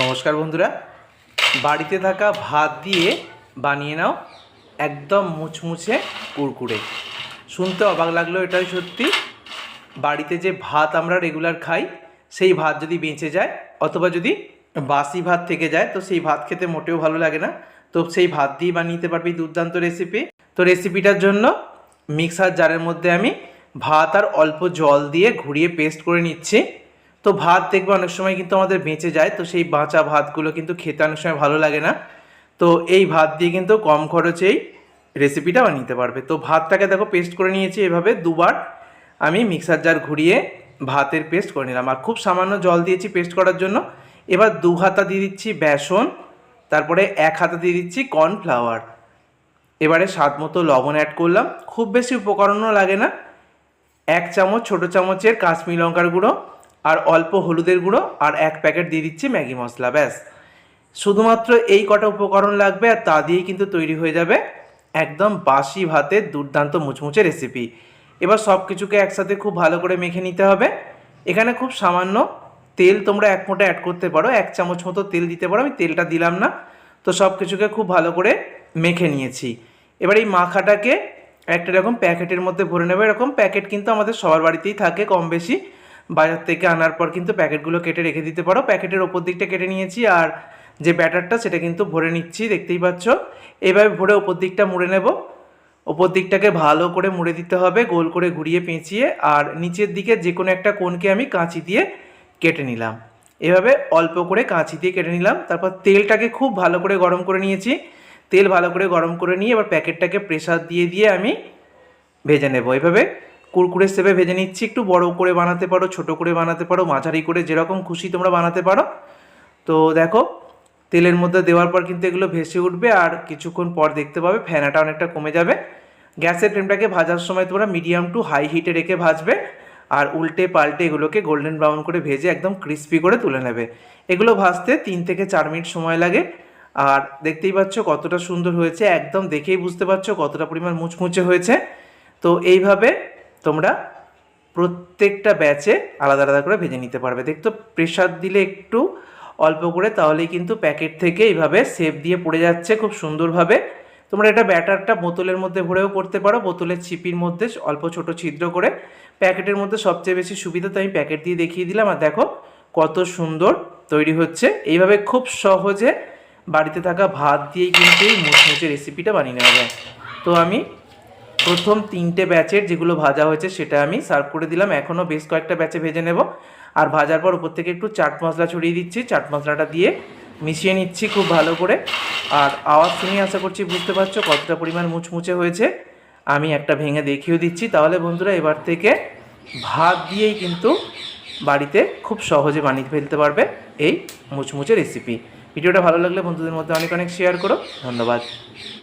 নমস্কার বন্ধুরা। বাড়িতে থাকা ভাত দিয়ে বানিয়ে নাও একদম মুচমুচে কুরকুরে। শুনতে অবাক লাগল এটাই সত্যি। বাড়িতে যে ভাত আমরা রেগুলার খাই, সেই ভাত যদি বেঁচে যায় অথবা যদি বাসি ভাত থেকে যায়, তো সেই ভাত খেতে মোটেও ভালো লাগে না। তো সেই ভাত দিয়ে বানিয়ে পারবি দুর্দান্ত রেসিপি তো রেসিপিটার জন্য মিক্সার জারের মধ্যে আমি ভাত আর অল্প জল দিয়ে ঘুরিয়ে পেস্ট করে নিচ্ছি। তো ভাত দেখবে অনেক সময় কিন্তু আমাদের বেঁচে যায়, তো সেই বাঁচা ভাতগুলো কিন্তু খেতে অনেক সময় ভালো লাগে না। তো এই ভাত দিয়ে কিন্তু কম খরচেই রেসিপিটা বানিয়ে পারবে। তো ভাতটাকে দেখো পেস্ট করে নিয়েছি এভাবে দুবার। আমি মিক্সার জার ঘুরিয়ে ভাতের পেস্ট করে নিলাম। আর খুব সামান্য জল দিয়েছি পেস্ট করার জন্য। এবার দু হাতা দিয়ে দিচ্ছি বেসন, তারপরে এক হাতা দিয়ে দিচ্ছি কর্নফ্লাওয়ার এবারে স্বাদ মতো লবণ অ্যাড করলাম। খুব বেশি উপকরণও লাগে না। এক চামচ, ছোট চামচের কাশ্মীর লঙ্কার গুঁড়ো। আর অল্প হলুদের গুঁড়ো আর এক প্যাকেট দিয়ে দিচ্ছি ম্যাগি মশলা, ব্যাস। শুধুমাত্র এই কটা উপকরণ লাগবে আর তা দিয়েই কিন্তু তৈরি হয়ে যাবে একদম বাসি ভাতের দুর্দান্ত মুচমুচে রেসিপি। এবার সব কিছুকে একসাথে খুব ভালো করে মেখে নিতে হবে। এখানে খুব সামান্য তেল তোমরা এক মোটা অ্যাড করতে পারো, এক চামচ মতো তেল দিতে পারো, আমি তেলটা দিলাম না। তো সব কিছুকে খুব ভালো করে মেখে নিয়েছি। এবার এই মাখাটাকে একটা এরকম প্যাকেটের মধ্যে ভরে নেবে। এরকম প্যাকেট কিন্তু আমাদের সবার বাড়িতেই থাকে কম বেশি। বাজার থেকে আনার পর কিন্তু প্যাকেটগুলো কেটে রেখে দিতে পারো। প্যাকেটের ওপর দিকটা কেটে নিয়েছি আর যে ব্যাটারটা সেটা কিন্তু ভরে নিচ্ছি, দেখতেই পাচ্ছ। এভাবে ভরে ওপর দিকটা মুড়ে নেব। ওপর দিকটাকে ভালো করে মুড়ে দিতে হবে, গোল করে ঘুরিয়ে পেঁচিয়ে আর নিচের দিকে যে কোনো একটা কোণকে আমি কাঁচি দিয়ে কেটে নিলাম। এভাবে অল্প করে কাঁচি দিয়ে কেটে নিলাম। তারপর তেলটাকে খুব ভালো করে গরম করে নিয়েছি। তেল ভালো করে গরম করে নিয়ে এবার প্যাকেটটাকে প্রেসার দিয়ে দিয়ে আমি ভেজে নেব। এভাবে কুরকুরে সেবে ভেজে নিচ্ছি, একটু বড় করে বানাতে পারো, ছোট করে বানাতে পারো, মাঝারি করে যেরকম খুশি তোমরা বানাতে পারো। তো দেখো, তেলের মধ্যে দেওয়ার পর কিন্তু এগুলো ভেসে উঠবে আর কিছুক্ষণ পর দেখতে পাবে ফেনাটা অনেকটা কমে যাবে। গ্যাসের ফ্লেমটাকে ভাজার সময় তোমরা মিডিয়াম টু হাই হিটে রেখে ভাজবে আর উল্টে পাল্টে এগুলোকে গোল্ডেন ব্রাউন করে ভেজে একদম ক্রিস্পি করে তুলে নেবে। এগুলো ভাজতে তিন থেকে চার মিনিট সময় লাগে আর দেখতেই পাচ্ছ কতটা সুন্দর হয়েছে, একদম দেখেই বুঝতে পারছ কতটা পরিমাণ মুচমুচে হয়েছে। তো এইভাবে তোমরা প্রত্যেকটা ব্যাচে আলাদা আলাদা করে ভেজে নিতে পারবে। দেখতো প্রেশার দিলে একটু অল্প করে, তাহলেই কিন্তু প্যাকেট থেকে এইভাবে সেপ দিয়ে পড়ে যাচ্ছে খুব সুন্দরভাবে। তোমরা এটা ব্যাটারটা বোতলের মধ্যে ভরেও করতে পারো, বোতলের ছিপির মধ্যে অল্প ছোট ছিদ্র করে। প্যাকেটের মধ্যে সবচেয়ে বেশি সুবিধা তো আমি প্যাকেট দিয়ে দেখিয়ে দিলাম, আর দেখো কত সুন্দর তৈরি হচ্ছে। এইভাবে খুব সহজে বাড়িতে থাকা ভাত দিয়েই কিন্তু এই মুচমুচে রেসিপিটা বানিয়ে নেওয়া যায়। তো আমি প্রথম তিনটে ব্যাচের যেগুলো ভাজা হয়েছে সেটা আমি সার্ভ করে দিলাম। এখনও বেশ কয়েকটা ব্যাচে ভেজে নেব। আর ভাজার পর উপর থেকে একটু চাট মশলা ছড়িয়ে দিচ্ছি। চাট মশলাটা দিয়ে মিশিয়ে নিচ্ছি খুব ভালো করে। আর আওয়াজ শুনে আশা করছি বুঝতে পারছ কতটা পরিমাণ মুচমুচে হয়েছে। আমি একটা ভেঙে দেখিয়েও দিচ্ছি। তাহলে বন্ধুরা এবার থেকে ভাত দিয়েই কিন্তু বাড়িতে খুব সহজে বানিয়ে ফেলতে পারবে এই মুচমুচে রেসিপি ভিডিওটা ভালো লাগলে বন্ধুদের মধ্যে অনেক অনেক শেয়ার করো। ধন্যবাদ।